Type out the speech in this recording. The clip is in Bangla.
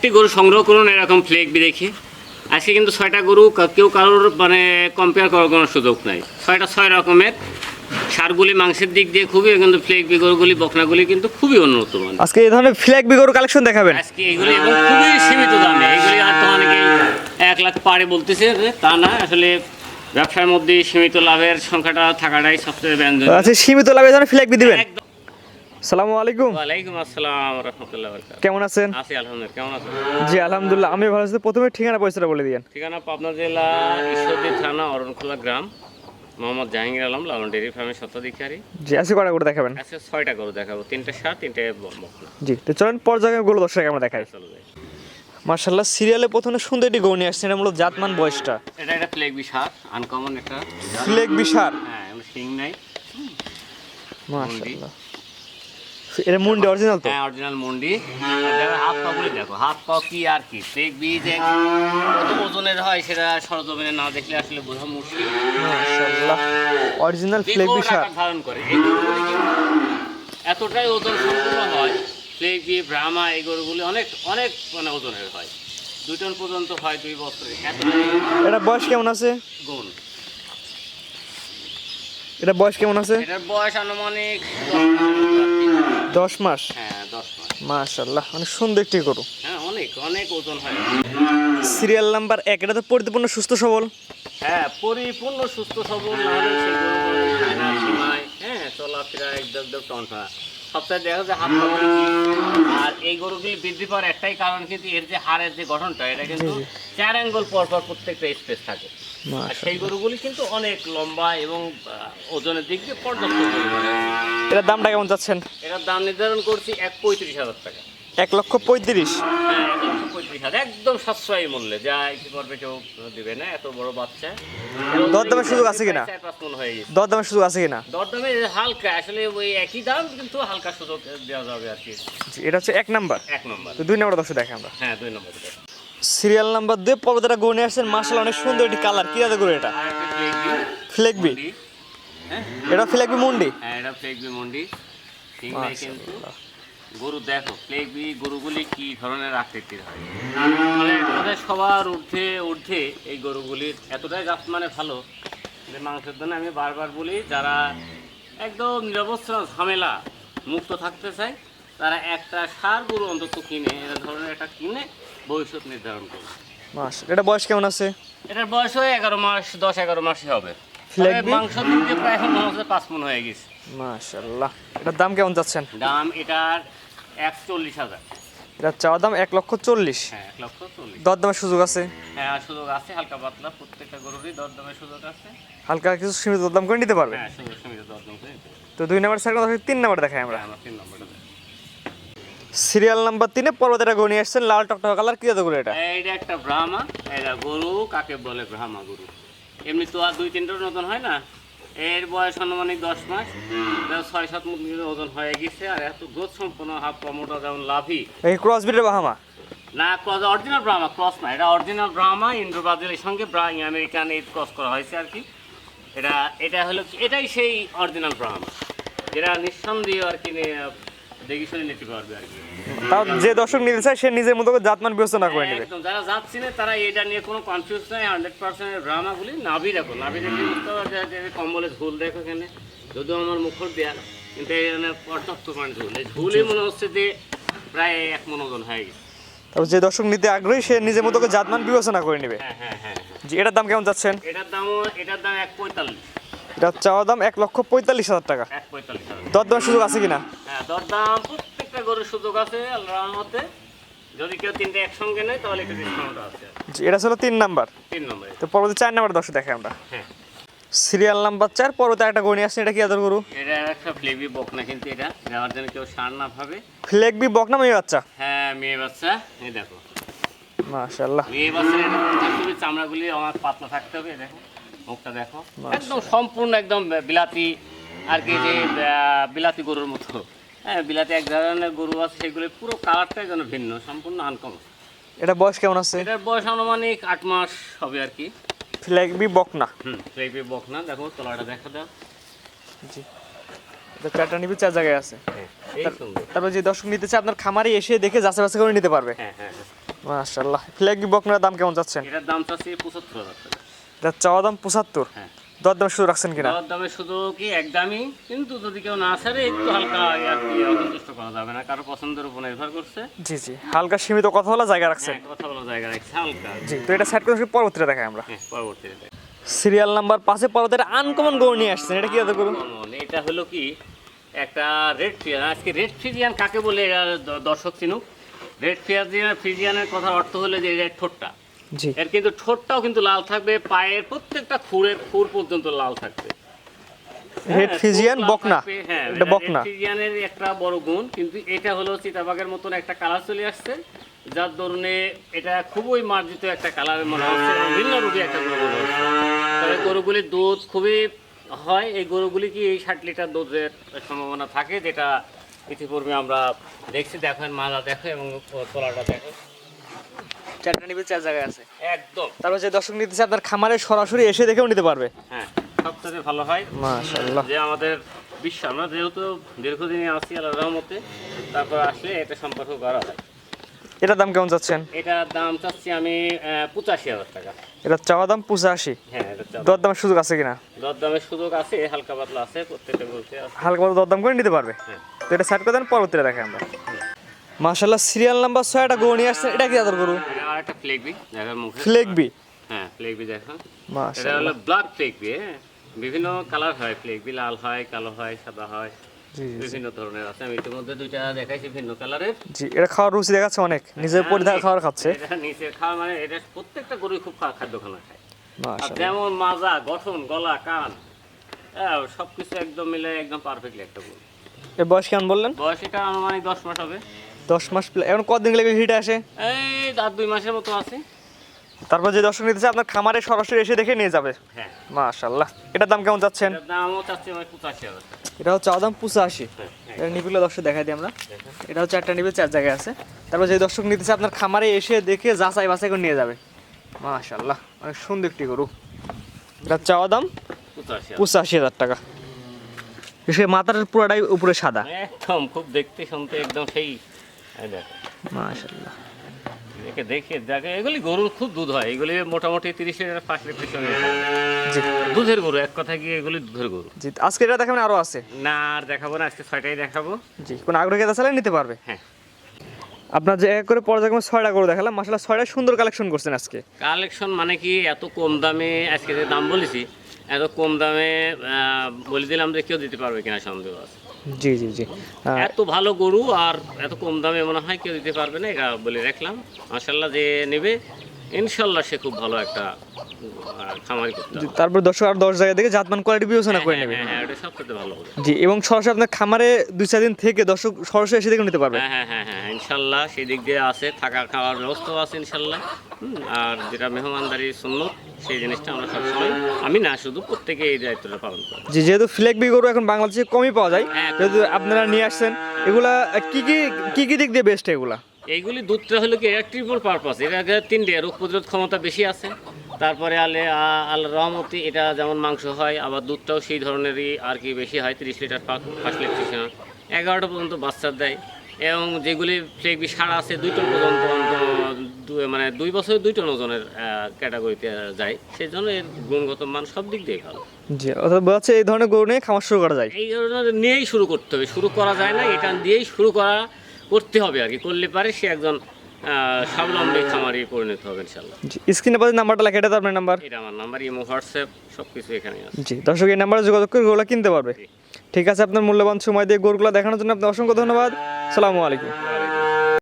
একটি গরু সংগ্রহ করুন এরকম ফ্লেক বি দেখি। আজকে কিন্তু ছয়টা গরু কেউ কারোর মানে কম্পেয়ার করার কোনো সুযোগ নাই। ছয়টা ছয় রকমের সারগুলি মাংসের দিক দিয়ে খুবই কিন্তু ফ্লেক বি গরুগুলি বকনাগুলি কিন্তু খুবই উন্নত মান আজকে এই ধরনের ফ্ল্যাগ বিগর কালেকশন দেখাবেন? আজকে এগুলি এবং খুবই সীমিত দামে। এগুলি হয়তো অনেকেই এক লাখ পারে বলতেছে তা না আসলে ব্যবসার মধ্যে সীমিত লাভের সংখ্যাটা থাকাটাই সবচেয়ে ব্যঞ্জন আচ্ছা সীমিত লাভে ধরনের বি দিবেন? সালামু আলাইকুম। ওয়ালাইকুম আসসালাম রহমতুল্লাহ কেমন আছেন? আছি আলহামদুলিল্লাহ কেমন আছেন? জি আলহামদুলিল্লাহ আমি ভালো আছি। প্রথমে ঠিকানা পয়সাটা বলে দিয়েন। ঠিকানা পাবনা জেলা ঈশ্বরদী থানা অরণখোলা গ্রাম। মোহাম্মদ জাহাঙ্গীর আলম লালন ডেয়ারি ফার্মের স্বত্বাধিকারী। জি আজকে কটা করে দেখাবেন? আজকে ছয়টা গরু দেখাবো তিনটে সার তিনটে জি তো চলেন পর্যায়ে গুলো দর্শক আমরা দেখাই। মার্শাল্লাহ সিরিয়ালে প্রথমে সুন্দর একটি গৌ নিয়ে আসছেন এটা মূলত জাতমান বয়সটা। এটা একটা ফ্লেগ বিশার আনকমন একটা। ফ্লেগ বিশার হ্যাঁ শিং নাই। মার্শাল্লাহ এটা মুন্ডি অরিজিনাল তো? হ্যাঁ অরিজিনাল মন্ডি। হাত পা গুলি দেখো হাত পা কি আর কি? ফ্লেগ বি যে কত ওজনের হয় সেটা সরজমিনে না দেখলে আসলে বোঝা মুশকিল। মার্শাল্লাহ অরিজিনাল ফ্লেগ বিপুল ধারণ করে। এতটাই ওজন সম্পূর্ণ হয় ফ্লেগ বি ব্রাহ্মা এই গরুগুলি অনেক অনেক মানে ওজনের হয়। দুই টন পর্যন্ত হয় দুই বছরে। এটা বয়স কেমন আছে? গুণ। এটা বয়স কেমন আছে? এটার বয়স আনুমানিক দশ মাস? হ্যাঁ দশ মাস। মার্শাল্লাহ অনেক সুন্দর একটি গরু। হ্যাঁ অনেক অনেক ওজন হয়। সিরিয়াল নাম্বার এক এটা তো পরিপূর্ণ সুস্থ সবল? হ্যাঁ পরিপূর্ণ সুস্থ সবল। না হলে সেই সীমায়, হ্যাঁ চলাফেরা একদম একদম টনটা সপ্তাহে দেখা যায় হাত। আর এই গরুগুলি বৃদ্ধি পাওয়ার একটাই কারণ কিন্তু এর যে হাড়ের যে গঠনটা এটা কিন্তু চার অ্যাঙ্গল পর পর প্রত্যেকটা স্পেস থাকে। সেই গরুগুলি কিন্তু অনেক লম্বা এবং ওজনের দিক দিয়ে পর্যাপ্ত পরিমাণে। এটার দামটা কেমন যাচ্ছেন এটার দাম নির্ধারণ করছি এক পঁয়ত্রিশ হাজার টাকা। এক লক্ষ পঁয়ত্রিশ? হ্যাঁ একদম সাশ্রয়ী মূল্যে। যা কি করবে কেউ দিবে না এত বড় বাচ্চা। দরদামের সুযোগ আছে কিনা? দরদামের সুযোগ আছে কিনা? দরদামে হালকা আসলে ওই একই দাম কিন্তু হালকা সুযোগ দেওয়া যাবে আর কি। এটা হচ্ছে এক নাম্বার। এক নম্বর। দুই নাম্বার দর্শক দেখে আমরা। হ্যাঁ দুই নম্বর। সিরিয়াল নাম্বার দুই পর্বতটা গৌ নিয়ে আসছেন। মার্শাল অনেক সুন্দর একটি কালার। কি জাতের গরু এটা? হ্যাঁ এটা ফ্লেগবি মুন্ডি? হ্যাঁ এটা ফ্লেগবি মন্ডি। ঠিক নাই কিন্তু গরু দেখো ফ্লেগবি গরুগুলি কি ধরনের আকৃতির হয়? মানে আমাদের সবার ঊর্ধ্বে ঊর্ধ্বে এই গরুগুলির এতটাই গাছ মানে ভালো যে মাংসের জন্য আমি বারবার বলি যারা একদম নিরবস্থা ঝামেলা মুক্ত থাকতে চায় তারা একটা সার গরু অন্তত কিনে এ ধরনের একটা কিনে ভবিষ্যৎ নির্ধারণ করবে মার্শাল এটা বয়স কেমন আছে? এটার বয়স হয় এগারো মাস দশ এগারো মাসই হবে। মাংস দিয়ে প্রায় এখন মনে হচ্ছে পাঁচ মন হয়ে গেছে। মার্শাল্লাহ এটার দাম কেমন যাচ্ছেন? দাম এটার একচল্লিশ হাজার। এটার চাওয়া দাম এক লক্ষ চল্লিশ। হ্যাঁ এক লক্ষ চল্লিশ। দরদামের সুযোগ আছে? হ্যাঁ সুযোগ আছে হালকা পাতলা প্রত্যেকটা গরুরই দরদামের সুযোগ আছে। হালকা কিছু সীমিত দরদাম করে নিতে পারবে? হ্যাঁ সীমিত দরদাম করে তো দুই নাম্বার দর্শক তিন নাম্বার দেখাই আমরা। হ্যাঁ, তিন। সিরিয়াল নাম্বার তিনে পর্বতটা গৌ নিয়ে আসছেন লাল টকটকা কালার। কি জাতের গরু এটা? এইটা একটা ব্রাহ্মা এটা গরু কাকে বলে ব্রাহ্মা গরু? এমনি তো আর দুই তিনটার নতুন হয় না। এর বয়স আনুমানিক দশ মাস। ছয় সাত মুখ ওজন হয়ে গেছে আর এত গ্রোথ সম্পন্ন হাফ মোটা যেমন লাভি। এই ক্রস বিটের বাহামা না ক্রস অরিজিনাল ব্রাহ্মা ক্রস না এটা অরিজিনাল ব্রাহ্মা ইন্ডো ব্রাজিলের সঙ্গে আমেরিকান এই ক্রস করা হয়েছে আর কি। এটা এটা হলো এটাই সেই অরিজিনাল ব্রাহ্মা। যেটা নিঃসন্দেহ আর কি দেখে শুনে নিতে পারবে আর কি। তাও যে দর্শক নিতে চায় সে নিজের মতো করে জাতমান বিবেচনা করে নেবে। একদম যারা যাচ্ছে না তারা এটা নিয়ে কোনো কনফিউজ নাই হান্ড্রেড পার্সেন্ট নাভি দেখো নাভি দেখে বুঝতে পারবে কম্বলে ঝুল দেখো এখানে। যদিও আমার মুখর দেয়া কিন্তু এখানে পর্যাপ্ত মানে ঝুল। এই ঝুলই মনে হচ্ছে যে প্রায় এক মন ওজন হয়ে গেছে। যে দর্শক নিতে আগ্রহী সে নিজের মতো করে জাতমান বিবেচনা করে নেবে। হ্যাঁ হ্যাঁ হ্যাঁ। জি এটার দাম কেমন যাচ্ছেন এটার দামও এটার দাম এক পঁয়তাল্লিশ। এটার চাওয়া দাম এক লক্ষ পঁয়তাল্লিশ হাজার টাকা। হাজার। দরদামের সুযোগ আছে কিনা? দরদাম প্রত্যেকটা গরুর সুযোগ আছে আল্লাহর মতে যদি কেউ তিনটে একসঙ্গে নেয় তাহলে একটু ডিসকাউন্ট আছে। এটা ছিল তিন নাম্বার। তিন নম্বরে। তো পরবর্তী চার নাম্বার দর্শক দেখে আমরা। হ্যাঁ। সিরিয়াল নাম্বার চার পরবর্তী একটা গণি আসছে এটা কি আদর গরু? এটা একটা ফ্লেভি বকনা কিন্তু এটা। যাওয়ার জন্য কেউ সার না ভাবে। ফ্লেগ বি বক না মেয়ে বাচ্চা? হ্যাঁ মেয়ে বাচ্চা। এই দেখো। মাশাল্লাহ মেয়ে বাচ্চার একটু চামড়াগুলি আমার পাতলা থাকতে হবে দেখো। মুখটা দেখো। একদম সম্পূর্ণ একদম বিলাতি আর কি যে বিলাতি গরুর মতো। হ্যাঁ বিলাতি এক ধরনের গরু আছে সেগুলি পুরো কালারটাই যেন ভিন্ন সম্পূর্ণ এটা বয়স কেমন আছে? এটার বয়স আনুমানিক আট মাস হবে আর কি। ফ্লেগ বি বক না হুম ফ্লেভি বকনা দেখো তলাটা দেখা দাও। জি। এটা চারটা নিবি চার জায়গায় আছে। হ্যাঁ তারপর যে দর্শক আপনার খামারে এসে দেখে যাচাই বাছাই করে নিতে পারবে। হ্যাঁ হ্যাঁ হ্যাঁ। বকনার দাম কেমন যাচ্ছে এটার দাম চাচ্ছি পঁচাত্তর হাজার টাকা। এটা চাওয়া দাম পঁচাত্তর। হ্যাঁ। দর দাম শুরু রাখছেন কিনা? দেওয়ার দামে শুধু কি একদমই কিন্তু যদি কেউ না ছাড়ে একটু হালকা অসন্তুষ্ট করা যাবে না। কারও পছন্দের উপর নির্ভর করছে। জি জি। হালকা সীমিত কথা বলা জায়গা রাখছেন? হ্যাঁ কথা বলা জায়গা রাখছে হালকা। জি তো এটা সেট করে পরবর্তীতে দেখাই আমরা। হ্যাঁ পরবর্তীতে সিরিয়াল নাম্বার পাঁচে পরবর্তীতে আনকমন গরু নিয়ে আসছেন। এটা কি আদর করুন এটা হলো কি? একটা রেড ফিজিয়ান আজকে রেড ফিজিয়ান কাকে বলে? দর্শক চিনুক। রেড ফিজিয়ান ফিজিয়ানের কথার অর্থ হলো যে এর ঠোঁটটা। এর কিন্তু ঠোঁটটাও কিন্তু লাল থাকবে পায়ের প্রত্যেকটা খুরের খুর পর্যন্ত লাল থাকবে। রেড হ্যাঁ, ফিজিয়ান বকনা। হ্যাঁ এটা বকনা। ফিজিয়ানের একটা বড় গুণ কিন্তু এটা হলো চিতাবাগের মতন একটা কালার চলে আসছে যার দরুনে এটা খুবই মার্জিত একটা কালার মনে হচ্ছে ভিন্ন রূপে একটা গরু তবে গরুগুলির দুধ খুবই হয় এই গরুগুলি কি এই ষাট লিটার দুধের সম্ভাবনা থাকে যেটা ইতিপূর্বে আমরা দেখছি দেখেন মাজা দেখো এবং তোলাটা দেখো। চারটা নিবে চার জায়গায় আছে। একদম। তারপর যে দর্শক নিতে চায় আপনার খামারে সরাসরি এসে দেখেও নিতে পারবে। হ্যাঁ সবথেকে ভালো হয়। মাশাল্লাহ যে আমাদের বিশ্ব আমরা যেহেতু দীর্ঘদিনে আছি আল্লাহ রহমতে তারপর আসলে এটা সম্পর্ক করা হয়। এটার দাম কেমন চাচ্ছেন? এটার দাম চাচ্ছি আমি পঁচাশি হাজার টাকা। এটা চাওয়া দাম পঁচাশি? হ্যাঁ এটা দর সুযোগ আছে কিনা? দর দামের সুযোগ আছে হালকা পাতলা আছে প্রত্যেকটা বলতে হালকা মতো দরদাম করে নিতে পারবে? হ্যাঁ। তো এটা সেট করে দেন পরবর্তীতে দেখাই আমরা। মাশাল্লাহ সিরিয়াল নাম্বার ছয়টা গরু নিয়ে আসছেন এটা কি আদর গরু? আর একটা ফ্লেগবি দেখার মুখে। ফ্লেগবি হ্যাঁ ফ্লেগবি দেখো এটা হলো ব্ল্যাক ফ্লেগবি হ্যাঁ? বিভিন্ন কালার হয় ফ্লেগবি লাল হয় কালো হয় সাদা হয় জি জি, বিভিন্ন ধরনের আছে। আমি ইতিমধ্যে দুইটা দেখাইছি ভিন্ন কালারের জি এটা খাওয়ার রুচি দেখাচ্ছে অনেক। নিজের পরিধান খাওয়ার খাচ্ছে। এটা নিচে খাওয়া মানে এটা প্রত্যেকটা গরুই খুব খাদ্য খানা খায়। যেমন মাজা গঠন গলা কান হ্যাঁ, সবকিছু একদম মিলে একদম পারফেক্টলি একটা গরু। এর বয়স কেমন বললেন? বয়স এটা আনুমানিক দশ মাস হবে। দশ মাস এখন কতদিন লেগে হিটে আসে? এই আর দুই মাসের মতো আছে। তারপর যে দর্শক নিতে চায় আপনার খামারে সরাসরি এসে দেখে নিয়ে যাবে? হ্যাঁ। মাশাল্লাহ এটার দাম কেমন যাচ্ছেন এটার দামও চাচ্ছি আমার পঁচাশি হাজার। টাকা এটা হচ্ছে দাম পঁচাশি। হ্যাঁ। এটা নিবিলে দর্শক দেখাই দিই আমরা। এটা হচ্ছে একটা নিবিল চার জায়গায় আছে। তারপর যে দর্শক নিতে চায় আপনার খামারে এসে দেখে যাচাই বাছাই করে নিয়ে যাবে। মাশাল্লাহ অনেক সুন্দর একটি গরু। এটা চাওয়া দাম পঁচাশি হাজার। হাজার টাকা। সে মাথার পুরোটাই উপরে সাদা। একদম খুব দেখতে শুনতে একদম সেই মাশাল্লাহ দেখে। দেখে দেখে এগুলি গরুর খুব দুধ হয়। এগুলি মোটামুটি তিরিশ লিটার পাঁচ লিটার সঙ্গে দুধের গরু এক কথা গিয়ে এগুলি দুধের গরু। জি আজকে এটা দেখাবেন আরও আছে? না আর দেখাবো না আজকে ছয়টাই দেখাবো। জি কোনো আগ্রহী নিতে পারবে। হ্যাঁ। আপনার যে এক করে পর্যায়ক্রমে ছয়টা গরু দেখালাম মাসাল্লাহ ছয়টা সুন্দর কালেকশন করছেন আজকে। কালেকশন মানে কি এত কম দামে আজকে যে দাম বলেছি এত কম দামে বলে দিলাম যে কেউ দিতে পারবে কিনা সন্দেহ আছে। জি জি জি। এত ভালো গরু আর এত কম দামে মনে হয় কেউ দিতে পারবে না এটা বলে রাখলাম। মাসাল্লাহ যে নেবে ইনশাল্লাহ সে খুব ভালো একটা খামারি করতে তারপর দর্শক আর দশ জায়গা থেকে জাতমান কোয়ালিটি বিবেচনা করে হ্যাঁ, নেবে হ্যাঁ হ্যাঁ এটা সবথেকে ভালো হবে। জি এবং সরাসরি আপনার খামারে দুই চার দিন থেকে দর্শক সরাসরি এসে দেখে নিতে পারবে। হ্যাঁ হ্যাঁ হ্যাঁ হ্যাঁ ইনশাল্লাহ সেই দিক দিয়ে আছে থাকা খাওয়ার ব্যবস্থাও আছে ইনশাল্লাহ। হুম, আর যেটা মেহমানদারি শূন্য সেই জিনিসটা আমরা সবসময় আমি না শুধু প্রত্যেকে এই দায়িত্বটা পালন করি। জি যেহেতু ফ্লেক বি গরু এখন বাংলাদেশে কমই পাওয়া যায় হ্যাঁ, যেহেতু আপনারা নিয়ে আসছেন এগুলা আহ, কি কি কি কি দিক দিয়ে বেস্ট এগুলা? এইগুলি দুধটা হলো কি এটা ট্রিপল পারপাস এটা তিনটে রোগ প্রতিরোধ ক্ষমতা বেশি আছে। তারপরে আলে আল রহমতি এটা যেমন মাংস হয় আবার দুধটাও সেই ধরনেরই আর কি বেশি হয় তিরিশ লিটার ফার্স্ট লেকচুশন এগারোটা পর্যন্ত বাচ্চা দেয়। এবং যেগুলি ফ্লেগবি সার আছে দুই টন পর্যন্ত মানে দুই বছরে দুই টন ওজনের ক্যাটাগরিতে যায়। সেই জন্য এর গুণগত মান সব দিক দিয়ে ভালো। জি অর্থাৎ যাচ্ছে এই ধরনের গরু নিয়ে খামার শুরু করা যায়। এই ধরনের নিয়েই শুরু করতে হবে। শুরু করা যায় না এটা দিয়েই শুরু করা। করতে হবে আর কি। করলে পারে সে একজন স্বাবলম্বী খামারি পরিণত হবে ইনশাল্লাহ স্ক্রিনে পাশে নাম্বারটা লেখা এটা আপনার নাম্বার? এটা আমার নাম্বার ইমো হোয়াটসঅ্যাপ সব কিছু এখানে আছে। জি দর্শক এই নাম্বারে যোগাযোগ করে গরুগুলো কিনতে পারবে। ঠিক আছে আপনার মূল্যবান সময় দিয়ে গরুগুলো দেখানোর জন্য আপনার অসংখ্য ধন্যবাদ। সালামু আলাইকুম।